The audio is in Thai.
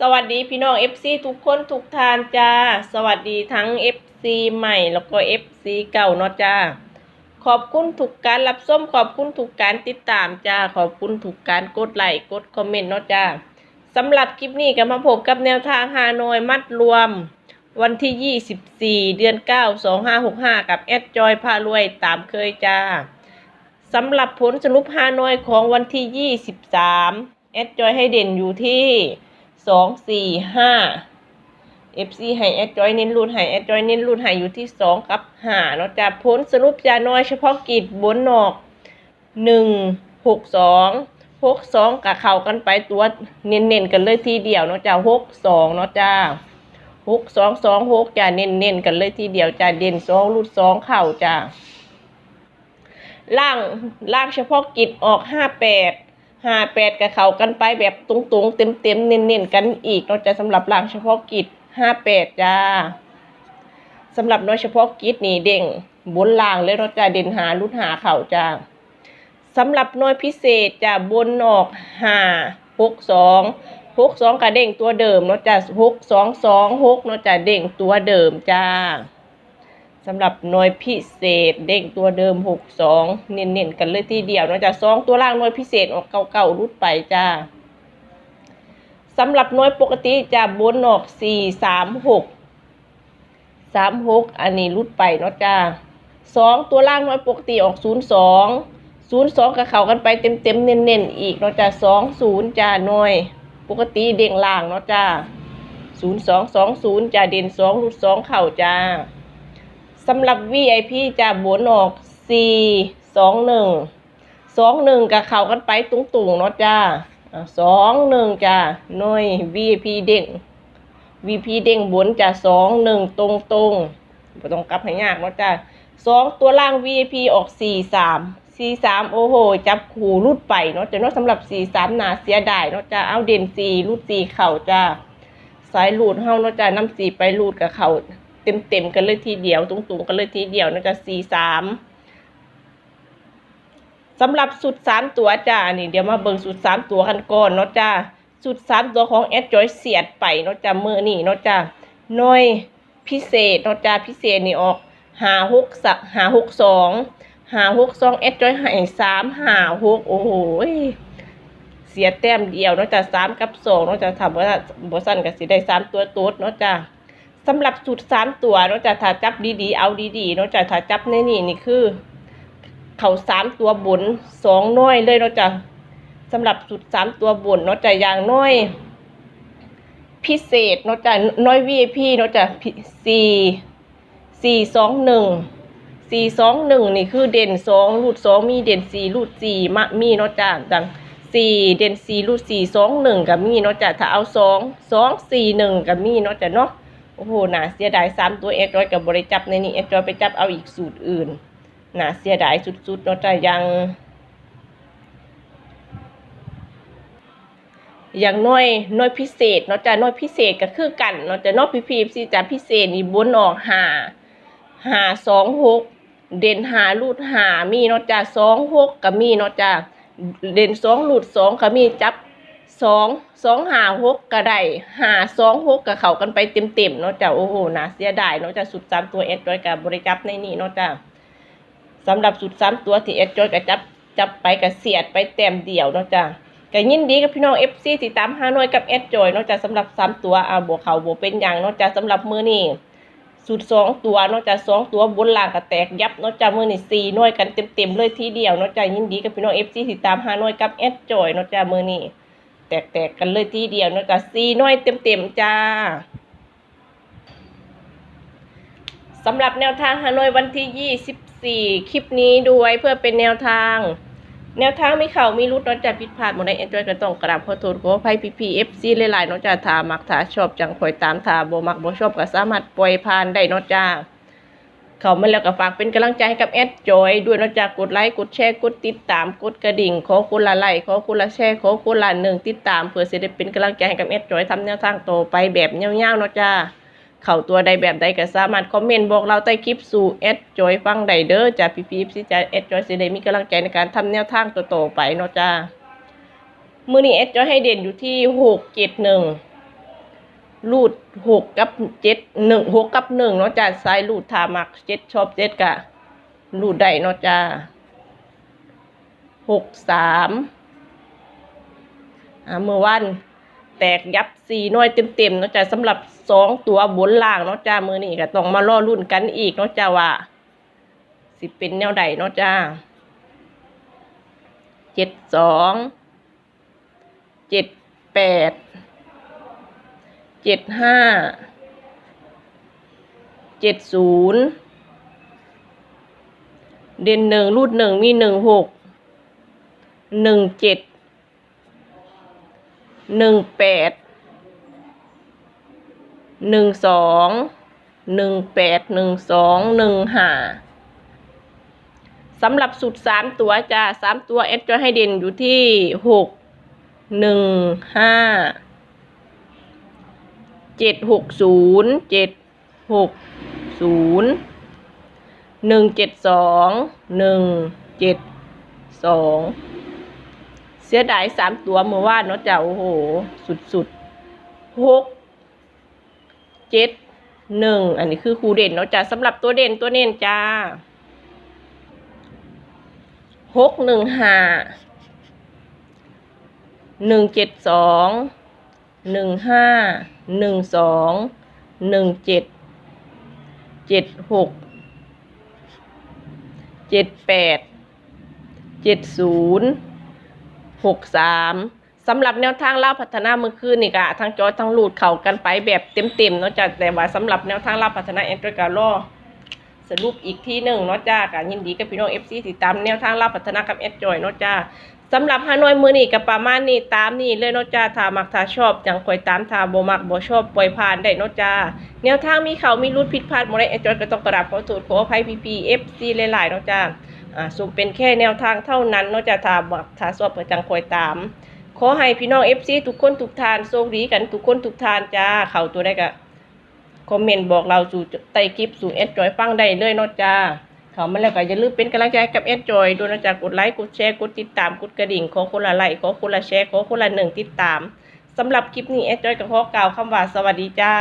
สวัสดีพี่น้อง FC ทุกคนทุกทานจ้า สวัสดีทั้ง FC ใหม่แล้วก็ FC เก่าเนาะจ้า ขอบคุณทุกการรับส้มขอบคุณทุกการติดตามจ้า ขอบคุณทุกการกดไลค์กดคอมเมนต์เนาะจ้าสำหรับคลิปนี้ก็มาพบกับแนวทางฮานอยมัดรวม วันที่ 24 เดือน 9 2565 กับแอดจอยพารวยตามเคยจ้าสำหรับผลสรุปฮานอยของวันที่ 23แอดจอยให้เด่นอยู่ที่ 2 4 5 FC ให้แอดจอยเน้นรุ่นให้แอดจอยเน้นรุ่นให้อยู่ที่2กับ5เนาะจากผลสรุปจาน้อยเฉพาะกิจบนนอก1 6 2 6 2กับเข้ากันไปตัวเน้นๆกันเลยทีเดียวเนาะจ้า6 2เนาะจ้าหกสองสองหกจ้าเน้นเน้นๆกันเลยทีเดียวจ้าเด่นสองรูดสองเข่าจ้าล่างล่างเฉพาะกิจออกห้าแปด ห้าแปดกับเขากันไปแบบตรงๆ เต็มเต็มๆเน้นเน้นๆ กันอีกเราจะสำหรับล่างเฉพาะกิจห้าแปดจ้าสำหรับน้อยเฉพาะกิจนี่เด้งบนล่างเลยเราจะเด่นหารุดหาเข่าจ้าสำหรับน้อยพิเศษจะบนออกห้าหกสองหกสองกระเด้งตัวเดิมเนาะจ้ะหกสองสองหกเนาะจ้ะเด้งตัวเดิมจ้า สำหรับหน่วยพิเศษเด้งตัวเดิมหกสองเน้นๆกันเลยทีเดียวนาะจ้ะสองตัวล่างหน่วยพิเศษออกเก่าๆรุดไปจ้าสำหรับหน่วยปกติจะบนออกสี่สามหกสามหกอันนี้รุดไปเนาะจ้าสองตัวล่างหน่วยปกติออกศูนย์สองศูนย์สองกับเขากันไปเต็มๆเน้นๆอีกเนาะจ้ะสองศูนย์จ้าหน่วยปกติเด้งล่างเนาะจ้าศูนย์สองสองศูนย์จ้าเด่นสองรูดสองเข่าจ้า สำหรับ VIP จ้าบนออกสี่สองหนึ่งสองหนึ่งกับเข่ากันไปตุงๆเนาะจ้าสองหนึ่งจ้าหน่วย VIP เด้ง VP เด้งบนจ้าสองหนึ่งตรงตรงไม่ต้องกลับให้ยากเนาะจ้าสองตัวล่าง VIP ออกสี่สามสี่สามโอ้โห จับขู่รุดไปเนาะจะเนาะสำหรับสี่สามนาเสียดายเนาะจะเอาเด่นสี่รุดสี่เข่าจ้าสายรูดเฮาเนาะจ้าน้ำสี่ไปรูดกับเข่า เต็มๆกันเลยทีเดียว ตรงๆกันเลยทีเดียวนาะจ้าสี่สามสำหรับสุดสามตัวจ้านี่เดี๋ยวมาเบิ่งสุดสามตัวกันก่อนเนาะจ้าสุดสามตัวของแอดจอยเสียดไปเนาะจ้ามือนี่เนาะจ้าหน่วยพิเศษเนาะจ้าพิเศษนี่ออกหาหกสักหาหกสองหาหกสองเอสจอยให้สามหาหกโอ้โหเสียแต้มเดียวเนาะจ้ะสามกับสองเนาะจ้ะทำว่าบอสันกับสิได้สามตัวโต๊ดเนาะจ้ะ สำหรับจุดสามตัวเนาะจะถ้าจับดีๆเอาดีๆเนาะจะถ้าจับในนี่นี่คือ เขาสามตัวบนสองน้อยเลยเนาะจะสำหรับจุดสามตัวบนเนาะจะอย่างน้อย พิเศษเนาะจะน้อย VIP เนาะจะสี่สี่สองหนึ่งสี่สองหนึ่งนี่คือเด่นสองรูดสองมีเด่นสี่รูดสี่มะมีเนาะจ้าดังสี่เด่นสี่รูดสี่สองหนึ่งกับมีเนาะจ้าถ้าเอาสองสองสี่หนึ่งกับมีเนาะจ้าเนาะ โอ้โหน่าเสียดายสามตัวเอ็ดรอยกับบริจับในนี้เอ็ดรอยไปจับเอาอีกสูตรอื่นน่าเสียดายสุดๆเนาะจ้ายัง อย่างน้อยน้อยพิเศษเนาะจ้าน้อยพิเศษก็คือกันเนาะจ้าเนาะพี่พีสิจ้าพิเศษนี่บนออกหาหาสองหกเด่นหาลูดหามีเนาะจ้าสองหกก็มีเนาะจ้าเด่นสองลูดสองก็มีจับ สองสองหาหกก็ไดหาสองหกกับเขากันไปเต็มเต็มๆเนาะจ้าโอ้โหนะเสียดายเนาะจ้าสุดสามตัวเอ็ดจอยกับบริจับในนี่เนาะจ้าสำหรับสุดสามตัวที่เอ็ดจอยกับจับจับไปกับเสียดไปเต็มเดียวเนาะจ้าก็ยินดีกับพี่น้องเอฟซีที่ตามหาน่วยกับเอ็ดจอยเนาะจ้าสำหรับสามตัวอ่าบวกเขาบวกเป็นอย่างเนาะจ้าสำหรับมือนี่สูตรสองตัวเนอกจากสองตัวบนล่างก็แตกยับเนอกจากมือนี่สี่น่วยกันเต็มๆเลยทีเดียวเนอกจากยินดีกับพี่น้องเอฟซีติดตามหาน่วยกับเอสจอยเนอกจากมือนี่ แตกๆกันเลยทีเดียวนอกจากสี่น่วยเต็มๆจ้าสำหรับแนวทางฮานอยวันที่ 24 คลิปนี้ดูไว้เพื่อเป็นแนวทาง แนวทางไม่เข่ามีรุดเนอกจากผิดพลาดหมดในเอ็นจอยก็ต้องกราบขอโทษขออภัยพีพีเอฟซีหลายๆเนอกจากถามักถาชอบจังคอยตามถาโบมักโบชอบก็สามารถปล่อยผ่านได้เนอกจา เขามาแล้วก็ฝากเป็นกำลังใจให้กับแอดจอยด้วยนอกจากกดไลค์กดแชร์กดติดตามกดกระดิ่ง ขอคนละไลค์ขอคนละแชร์ขอคนละหนึ่งติดตามเพื่อจะได้เป็นกำลังใจให้กับแอดจอยทำแนวทางต่อไปแบบเงี้ยวๆนะจ้าเข้าตัวใดแบบใดก็สามารถคอมเมนต์บอกเราใต้คลิปสู่แอดจอยฟังไดเด้อจ้าพี่พีพี่จ้าแอดจอยสิได้มีกำลังใจในการทำแนวทางต่อๆไปเนาะจ้ามือนี้แอดจอยให้เด่นอยู่ที่หกเจ็ดหนึ่ง รูดหกกับเจ็ดหนึ่งหกกับหนึ่งเนาะจ้าสายรูดทามักเจ็ดชอบเจ็ดกะรูดได้เนาะจ้าหกสามอ่าเมื่อวันแตกยับสี่หน้อยเต็มๆเนาะจ้าสำหรับสองตัวบนล่างเนาะจ้ามือนี้ก็ต้องมาล่อรุ่นกันอีกเนาะจ้าว่า สิเป็นแนวใดเนาะจ้าเจ็ดสองเจ็ดแปด เจ็ดห้าเจ็ดศูนย์เด่นหนึ่งรูดหนึ่งมีหนึ่งหกหนึ่งเจ็ดหนึ่งแปดหนึ่งสองหนึ่งแปดหนึ่งสองหนึ่งห้าสำหรับสุดสามตัวจ้าสามตัวเอสจะให้เด่นอยู่ที่หกหนึ่งห้า เจ็ดหกศูนย์เจ็ดหกศูนย์หนึ่งเจ็ดสองหนึ่งเจ็ดสองเสียดายสามตัวเมื่อวานเนาะจ้าโอ้โห สุดๆหกเจ็ดหนึ่งอันนี้คือครูเด่นเนาะจ้าสำหรับตัวเด่นตัวเน้นจ้าหกหนึ่งห้าหนึ่งเจ็ดสอง หนึ่งห้าหนึ่งสองหนึ่งเจ็ดเจ็ดหกเจ็ดแปดเจ็ดศูนย์หกสามสำหรับแนวทางเล่าพัฒนาเมื่อคืนนี่กะทั้งจอทั้งลูดเข่ากันไปแบบเต็มๆเนาะจ้ะแต่ว่าสำหรับแนวทางเล่าพัฒนาแอนดรอยการ่อสรุปอีกที่หนึ่งเนาะจ้ากะยินดีกับพี่น้องเอฟซีติดตามแนวทางเล่าพัฒนากับแอดจอยเนาะจ้า สำหรับฮานอยมือนี่กับประมาณนี้ตามนี่เลยนาจ้าถามักถาชอบจังคอยตามถ้าบ่มักบ่ชอบปล่อยผ่านได้นาจ้าแนวทางมีเขามีรุดผิดพลาดบ่ได้แอดจอยก็ต้องกราบขอโทษขออภัยพีพีเอฟซีหลายๆนาะจ้าอ่าสุ่มเป็นแค่แนวทางเท่านั้นนาะจ้าถามักถาชอบจังคอยตาม ขอให้พี่น้องเอฟซีทุกคนทุกทานโชคดีกันทุกคนทุกทานจ้าเข้าตัวได้ก็คอมเมนต์บอกเราสู่ใต้คลิปสู่แอดจอยฟังได้เลยนาจ้า เขามาแล้วก็อย่าลืมเป็นกำลังใจกับแอดจอยด้วยนะจ๊ะกดไลค์กดแชร์กดติดตามกดกระดิ่งขอคนละไลค์ขอคนละแชร์ขอคนละหนึ่งติดตามสำหรับคลิปนี้แอดจอยกับขอกล่าวคำว่าสวัสดีจ้า